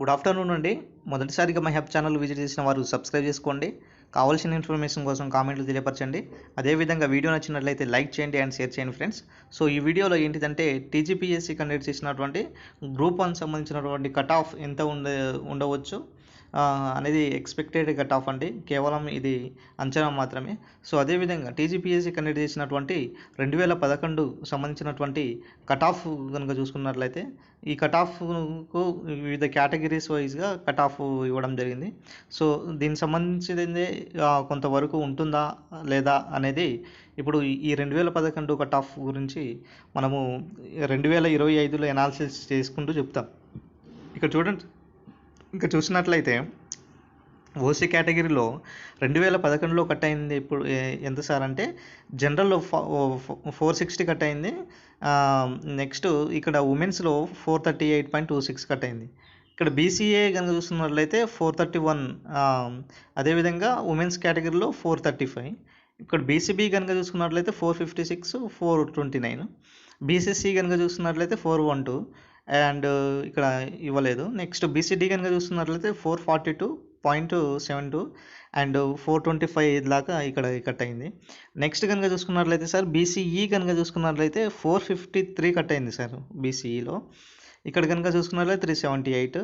Good afternoon అండి. మొదటిసారిగా మా హబ్ ఛానల్ విజిట్ చేసిన వారు సబ్స్క్రైబ్ చేసుకోండి. కావాల్సిన ఇన్ఫర్మేషన్ కోసం కామెంట్లు తెలియపరచండి. అదేవిధంగా వీడియో నచ్చినట్లయితే లైక్ చేయండి అండ్ షేర్ చేయండి ఫ్రెండ్స్ సో ఈ వీడియోలో ఏంటిదంటే టీజీపీఎస్సీ కండక్ట్ చేసినటువంటి గ్రూప్ వన్ సంబంధించినటువంటి కట్ ఆఫ్ ఎంత ఉండ ఉండవచ్చు? అనేది ఎక్స్పెక్టెడ్ టఫ్ అండి. కేవలం ఇది అంచనా మాత్రమే. సో అదేవిధంగా టీజీపీఎస్సీ కండక్ట్ చేసినటువంటి రెండు వేల పదకొండు సంబంధించినటువంటి కట్ ఆఫ్ కనుక చూసుకున్నట్లయితే ఈ కట్ ఆఫ్కు వివిధ కేటగిరీస్ వైజ్గా కట్ ఆఫ్ ఇవ్వడం జరిగింది. సో దీనికి సంబంధించింది కొంతవరకు ఉంటుందా లేదా అనేది ఇప్పుడు ఈ- ఈ రెండు వేల పదకొండు కట్ ఆఫ్ గురించి మనము రెండు వేల ఇరవై ఐదులో ఎనాలిసిస్ చేసుకుంటూ చెప్తాం. ఇక్కడ చూడండి. ఇంకా చూసినట్లయితే ఓసీ కేటగిరీలో రెండు వేల పదకొండులో కట్ అయింది ఇప్పుడు ఎంత సార్ అంటే జనరల్లో ఫోర్ సిక్స్టీ కట్ అయింది. నెక్స్ట్ ఇక్కడ ఉమెన్స్లో four thirty eight point two six cut అయింది. ఇక్కడ బీసీఏ కనుక చూస్తున్నట్లయితే ఫోర్ థర్టీ వన్ అదేవిధంగా ఉమెన్స్ కేటగిరీలో ఫోర్ థర్టీ ఫైవ్. ఇక్కడ బీసీబీ కనుక చూసుకున్నట్లయితే four fifty six four twenty nine. BCC కనుక చూసుకున్నట్లయితే ఫోర్ వన్ టూ. అండ్ ఇక్కడ ఇవ్వలేదు. నెక్స్ట్ బీసీడీ కనుక చూస్తున్నట్లయితే four forty two point seven two and four twenty five దాకా ఇక్కడ కట్ అయింది. నెక్స్ట్ కనుక చూసుకున్నట్లయితే సార్ బీసీఈ కనుక చూసుకున్నట్లయితే ఫోర్ ఫిఫ్టీ త్రీ కట్ అయింది సార్ బీసీఈలో ఇక్కడ కనుక చూసుకున్నట్లయితే three seventy eight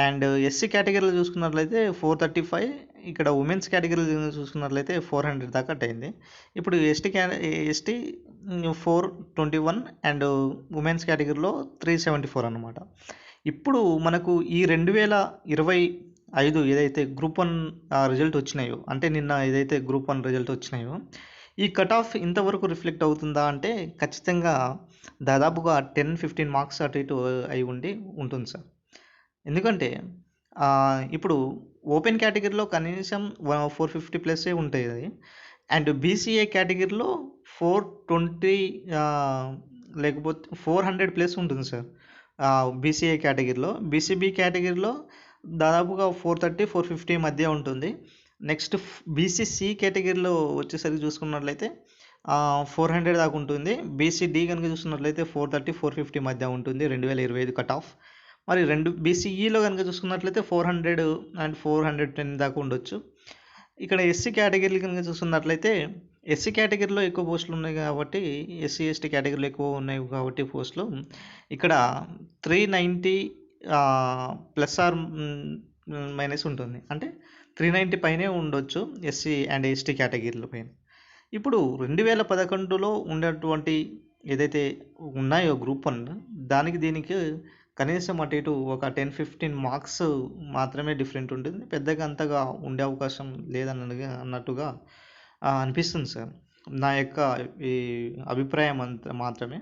and SC కేటగిరీలో చూసుకున్నట్లయితే ఫోర్ థర్టీ ఫైవ్ ఇక్కడ ఉమెన్స్ కేటగిరీలో చూసుకున్నట్లయితే ఫోర్ హండ్రెడ్ దాకా అయింది ఇప్పుడు ఎస్టీ క్యా ST four twenty one and women's కేటగిరీలో త్రీ సెవెంటీ ఫోర్ అనమాట ఇప్పుడు మనకు ఈ రెండు వేల ఇరవై ఐదు ఏదైతే గ్రూప్ వన్ రిజల్ట్ వచ్చినాయో అంటే నిన్న ఏదైతే గ్రూప్ వన్ రిజల్ట్ వచ్చినాయో ఈ కట్ ఆఫ్ ఇంతవరకు రిఫ్లెక్ట్ అవుతుందా అంటే ఖచ్చితంగా దాదాపుగా టెన్ ఫిఫ్టీన్ మార్క్స్ అటు ఇటు అయి ఉండి ఉంటుంది సార్. ఎందుకంటే ఇప్పుడు ఓపెన్ కేటగిరీలో కనీసం ఫోర్ ఫిఫ్టీ ప్లస్ఏ ఉంటాయి. అది అండ్ బీసీఏ కేటగిరీలో ఫోర్ ట్వంటీ లేకపోతే ఫోర్ హండ్రెడ్ ప్లస్ ఉంటుంది సార్. బీసీఏ కేటగిరీలో. బీసీబీ కేటగిరీలో దాదాపుగా ఫోర్ థర్టీ ఫోర్ ఫిఫ్టీ మధ్య ఉంటుంది. నెక్స్ట్ బీసీసీ కేటగిరీలో వచ్చేసరికి చూసుకున్నట్లయితే ఫోర్ హండ్రెడ్ దాకా ఉంటుంది. బీసీడీ కనుక చూసుకున్నట్లయితే ఫోర్ థర్టీ ఫోర్ ఫిఫ్టీ మధ్య ఉంటుంది. రెండు వేల ఇరవై ఐదు కట్ ఆఫ్ మరి రెండు బీసీఈలో కనుక చూసుకున్నట్లయితే four hundred and four hundred ten దాకా ఉండొచ్చు. ఇక్కడ ఎస్సీ కేటగిరీలు కనుక చూసుకున్నట్లయితే ఎస్సీ కేటగిరీలో ఎక్కువ పోస్టులు ఉన్నాయి కాబట్టి ఎస్సీ ఎస్టీ కేటగిరీలో ఎక్కువ ఉన్నాయి కాబట్టి పోస్టులు. ఇక్కడ three ninety plus or minus ఉంటుంది. అంటే త్రీ నైంటీ పైనే ఉండొచ్చు ఎస్సీ అండ్ ఎస్టీ కేటగిరీల పైన. ఇప్పుడు రెండు వేల పదకొండులో ఉన్నటువంటి ఏదైతే ఉన్నాయో గ్రూప్ వన్ దానికి దీనికి కనీసం అటు ఇటు ఒక టెన్ ఫిఫ్టీన్ మార్క్స్ మాత్రమే డిఫరెంట్ ఉంటుంది. పెద్దగా అంతగా ఉండే అవకాశం లేదన్నట్టుగా అన్నట్టుగా అనిపిస్తుంది సార్. నా యొక్క ఈ అభిప్రాయం అంత మాత్రమే.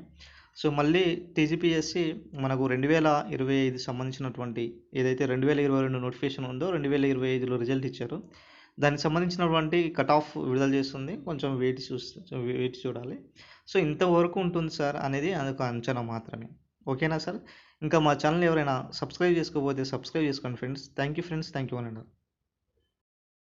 సో మళ్ళీ టీజీపీఎస్సి మనకు రెండు వేల ఇరవై ఐదు సంబంధించినటువంటి ఏదైతే రెండు వేల ఇరవై రెండు నోటిఫికేషన్ ఉందో రెండు వేల ఇరవై ఐదులో రిజల్ట్ ఇచ్చారు. దానికి సంబంధించినటువంటి కట్ ఆఫ్ విడుదల చేస్తుంది. కొంచెం వెయిట్ చూస్తే వెయిట్ చూడాలి. సో ఇంతవరకు ఉంటుంది సార్ అనేది అదొక అంచనా మాత్రమే. ఓకేనా సార్? ఇంకా మా ఛానల్ ఎవరైనా సబ్స్క్రైబ్ చేసుకోకపోతే సబ్స్క్రైబ్ చేసుకోండి friends. Thank you friends thank you అని